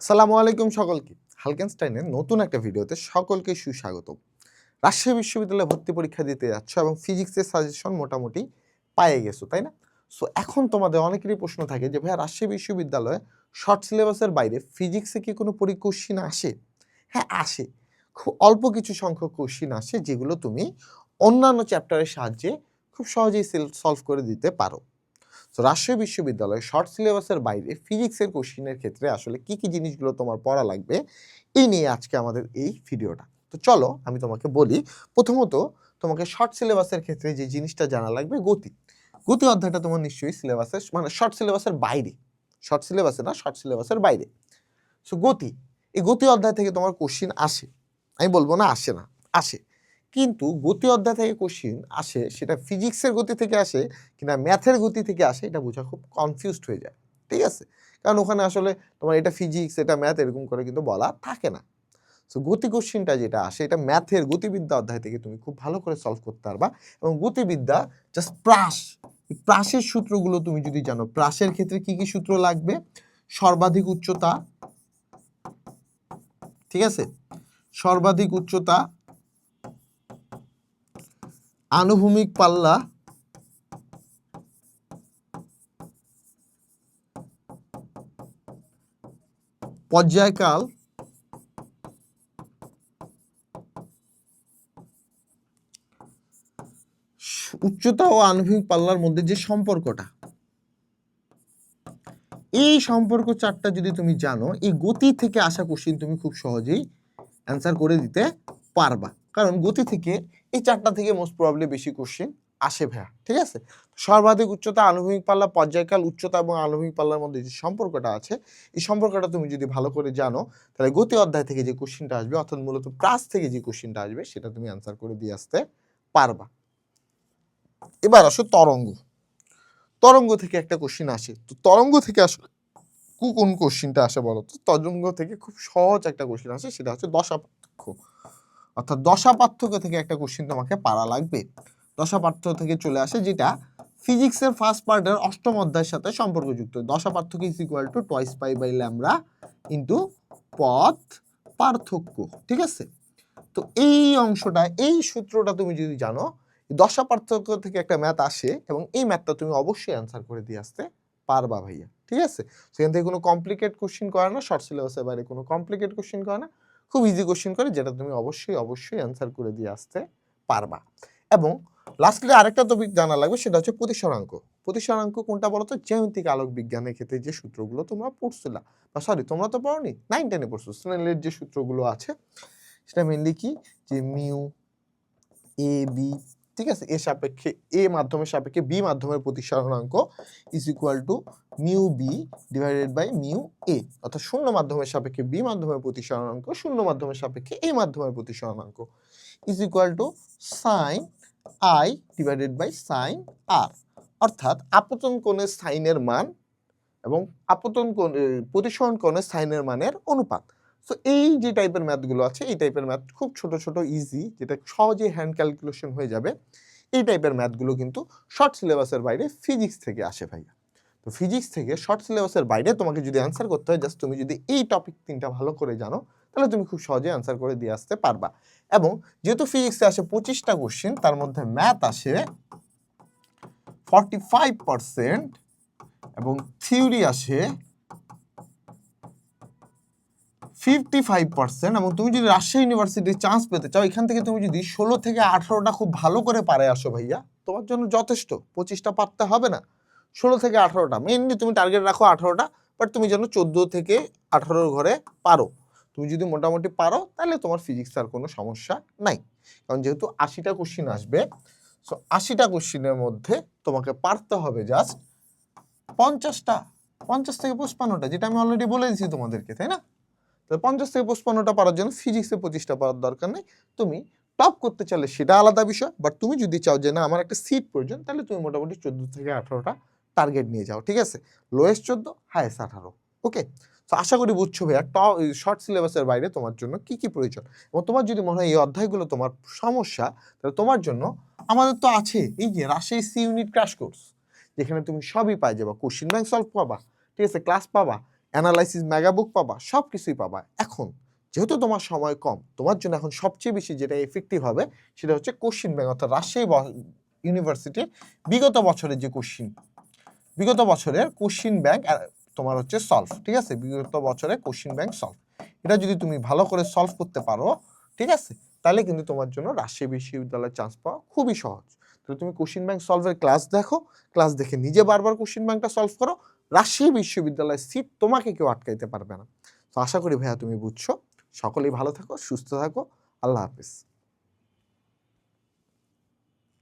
সালামু আলাইকুম সকলকে। হালকেনস্টাইনের নতুন একটা ভিডিওতে সকলকে সুস্বাগত। রাজশাহী বিশ্ববিদ্যালয়ে ভর্তি পরীক্ষা দিতে যাচ্ছ এবং ফিজিক্সের সাজেশন মোটামুটি পায়ে গেছো, তাই না? সো এখন তোমাদের অনেকেরই প্রশ্ন থাকে যে, ভাইয়া, রাজশাহী বিশ্ববিদ্যালয়ে শর্ট সিলেবাসের বাইরে ফিজিক্সে কি কোনো পরীক্ষা আসে? হ্যাঁ আসে। খুব অল্প কিছু সংখ্যক কোশ্চিন আসে যেগুলো তুমি অন্যান্য চ্যাপ্টারের সাহায্যে খুব সহজেই সলভ করে দিতে পারো। তো রাজশাহী বিশ্ববিদ্যালয়ে শর্ট সিলেবাসের বাইরে ফিজিক্সের কোশ্চিনের ক্ষেত্রে আসলে কি কি জিনিসগুলো তোমার পড়া লাগবে, এই নিয়ে আজকে আমাদের এই ভিডিওটা তো চলো, আমি তোমাকে বলি, প্রথমত তোমাকে শর্ট সিলেবাসের ক্ষেত্রে যে জিনিসটা জানা লাগবে, গতি। গতি অধ্যায়টা তোমার নিশ্চয়ই সিলেবাসের মানে শর্ট সিলেবাসের বাইরে। শর্ট সিলেবাসে না শর্ট সিলেবাসের বাইরে। সো গতি। এই গতি অধ্যায় থেকে তোমার কোশ্চিন আসে। আমি বলব না আসে না, আসে। কিন্তু গতি অধ্যায় থেকে কোশ্চিন আসে, সেটা ফিজিক্সের গতি থেকে আসে কিনা ম্যাথের গতি থেকে আসে, এটা বোঝা খুব কনফিউজড হয়ে যায়, ঠিক আছে? কারণ ওখানে আসলে তোমার এটা ফিজিক্স এটা ম্যাথ এরকম করে কিন্তু বলা থাকে না। সো গতি কোশ্চিনটা যেটা আসে, এটা ম্যাথের গতিবিদ্যা অধ্যায় থেকে তুমি খুব ভালো করে সলভ করতে পারবা এবং গতিবিদ্যা জাস্ট প্রাস প্রাসের সূত্রগুলো তুমি যদি জানো প্রাসের ক্ষেত্রে কি কি সূত্র লাগবে? সর্বাধিক উচ্চতা, ঠিক আছে? সর্বাধিক উচ্চতা আনুভূমিক পাল্লা। পর্যায়কাল। উচ্চতা ও আনুভূমিক পাল্লার মধ্যে যে সম্পর্কটা। এই সম্পর্ক চারটা যদি তুমি জানো, এই গতি থেকে আসা কোশ্চিন তুমি খুব সহজেই অ্যান্সার করে দিতে পারবা। কারণ গতি থেকে এই চারটা থেকে মোস্ট প্রবলি বেশি কোশ্চিন আসে ভাইয়া, ঠিক আছে? সর্বাধিক উচ্চতা আনুভূমিক পাল্লা, পর্যায়কাল উচ্চতা এবং আনুভূমিক পাল্লার মধ্যে যে সম্পর্কটা আছে, এই সম্পর্কটা তুমি যদি ভালো করে জানো, তাহলে গতি অধ্যায় থেকে যে কোশ্চিনটা আসবে, অর্থাৎ মূলত প্রাস থেকে যে কোশ্চিনটা আসবে, সেটা তুমি অ্যান্সার করে দিয়ে আসতে পারবা। এবার আসো তরঙ্গ। তরঙ্গ থেকে একটা কোশ্চিন আসে। তো তরঙ্গ থেকে আসলে কোন কোশ্চিনটা আসে বলো তো? তরঙ্গ থেকে খুব সহজ একটা কোশ্চিন আসে, সেটা হচ্ছে দশা পার্থক্য অর্থাৎ দশা পার্থক্য থেকে একটা কোশ্চিন তোমাকে পারা লাগবে। দশা পার্থক্য থেকে চলে আসে যেটা ফিজিক্সের ফার্স্ট পার্টের অষ্টম অধ্যায়ের সাথে সম্পর্কযুক্ত। দশা পার্থক্য is equal to twice pi by lambda into পথ পার্থক্য, ঠিক আছে? তো এই অংশটা, এই সূত্রটা তুমি যদি জানো, দশা পার্থক্য থেকে একটা ম্যাথ আসে এবং এই ম্যাথটা তুমি অবশ্যই অ্যান্সার করে দিয়ে আসতে পারবা ভাইয়া, ঠিক আছে? সেখান থেকে কোনো কমপ্লিকেট কোশ্চিন করে না শর্ট সিলেবাসের বাইরে কোনো কমপ্লিকেট কোশ্চিন করে না। খুব ইজি কোশ্চেন করে, যেটা তুমি অবশ্যই অবশ্যই অ্যান্সার করে দিয়ে আসতে পারবা। এবং লাস্টলি আরেকটা টপিক জানা লাগবে, সেটা হচ্ছে প্রতিসরাঙ্ক। প্রতিসরাঙ্ক কোনটা বলো তো জ্যামিতিক আলোক বিজ্ঞানের ক্ষেত্রে যে সূত্রগুলো তোমরা পড়ছিলা। বা সরি তোমরা তো পড়নি? নাইন টেনে পড়ছো। স্নেলের যে সূত্রগুলো আছে, সেটা মেনলি কি? যে মিউ এ বি ঠিক আছে? এ সাপেক্ষে, এ মাধ্যমের সাপেক্ষে বি মাধ্যমের প্রতিসরণাঙ্ক is equal to mu B divided by mu A অর্থাৎ শূন্য মাধ্যমের সাপেক্ষে বি মাধ্যমের প্রতিসরণাঙ্ক শূন্য মাধ্যমের সাপেক্ষে এ মাধ্যমের প্রতিসরণাঙ্ক is equal to sine i divided by sine r অর্থাৎ আপতন কোণের সাইনের মান এবং আপতন কোণ প্রতিসরণ কোণের সাইনের মানের অনুপাত। সো এই যে টাইপের ম্যাথগুলো আছে, এই টাইপের ম্যাথ খুব ছোট ছোট ইজি যেটা সহজেই হ্যান্ড ক্যালকুলেশন হয়ে যাবে। এই টাইপের ম্যাথগুলো কিন্তু শর্ট সিলেবাসের বাইরে ফিজিক্স থেকে আসে ভাইয়া। তো ফিজিক্স থেকে শর্ট সিলেবাসের বাইরে তোমাকে যদি অ্যান্সার করতে হয় জাস্ট তুমি যদি এই টপিক তিনটা ভালো করে জানো, তাহলে তুমি খুব সহজে অ্যান্সার করে দিয়ে আসতে পারবা। এবং যেহেতু ফিজিক্সে আসে পঁচিশটা কোশ্চেন তার মধ্যে ম্যাথ আসে ফর্টি ফাইভ পার্সেন্ট এবং থিওরি আসে ফিফটি ফাইভ পার্সেন্ট এবং তুমি যদি রাজশাহী ইউনিভার্সিটির চান্স পেতে চাও, এখান থেকে তুমি যদি ষোলো থেকে আঠারোটা খুব ভালো করে পারে আসো ভাইয়া, তোমার জন্য যথেষ্ট। পঁচিশটা পারতে হবে না। ষোলো থেকে আঠারোটা মেনলি তুমি টার্গেট রাখো আঠারোটা বাট তুমি যেন চোদ্দ থেকে আঠারোর ঘরে পারো। তুমি যদি মোটামুটি পারো, তাহলে তোমার ফিজিক্স আর কোনো সমস্যা নাই। কারণ যেহেতু আশিটা কোশ্চিন আসবে সো আশিটা কোশ্চিনের মধ্যে তোমাকে পারতে হবে জাস্ট পঞ্চাশটা, পঞ্চাশ থেকে পঁচপান্নটা, যেটা আমি অলরেডি বলে দিয়েছি তোমাদেরকে, তাই না? তো পঞ্চাশ থেকে পঁচপান্নটা পারার জন্য ফিজিক্সে পঁচিশটা পারার দরকার নেই। তুমি টপ করতে চাইলে সেটা আলাদা বিষয় বাট তুমি যদি চাও যে না, আমার একটা সিট প্রয়োজন, তাহলে তুমি মোটামুটি চোদ্দ থেকে আঠারোটা টার্গেট নিয়ে যাও, ঠিক আছে? লোয়েস্ট চোদ্দ হায়েস্ট আঠারো ওকে তো আশা করি বুঝছ ভাইয়া টপ শর্ট সিলেবাসের বাইরে তোমার জন্য কি কি প্রয়োজন? এবং তোমার যদি মনে হয় এই অধ্যায়গুলো তোমার সমস্যা, তাহলে তোমার জন্য আমাদের তো আছে, এই যে Rajshahi C unit crash course যেখানে তুমি সবই পাই যাবা কোশ্চিন ব্যাংক সলভ পাবা, ঠিক আছে? ক্লাস পাবা অ্যানালাইসিস মেগাবুক পাবা সব কিছুই পাবা। এখন, যেহেতু তোমার সময় কম, তোমার জন্য এখন সবচেয়ে বেশি যেটা এফেক্টিভ হবে, সেটা হচ্ছে কোশ্চিন ব্যাংক অর্থাৎ রাজশাহী ইউনিভার্সিটির বিগত বছরের যে কোশ্চিন বিগত বছরের কোশ্চিন ব্যাংক তোমার হচ্ছে সলভ ঠিক আছে? বিগত বছরের কোশ্চিন ব্যাংক সলভ এটা যদি তুমি ভালো করে সলভ করতে পারো, ঠিক আছে? তাহলে কিন্তু তোমার জন্য রাজশাহী বিশ্ববিদ্যালয়ের চান্স পাওয়া খুবই সহজ। তো তুমি কোশ্চিন ব্যাংক সলভের ক্লাস দেখো ক্লাস দেখে নিজে বারবার কোশ্চিন ব্যাংকটা সলভ করো রাজশাহী বিশ্ববিদ্যালয়ের সিট তোমাকে কেউ আটকাইতে পারবে না। তো আশা করি ভাইয়া তুমি বুঝছ। সকলেই ভালো থাকো, সুস্থ থাকো। আল্লাহ হাফিজ।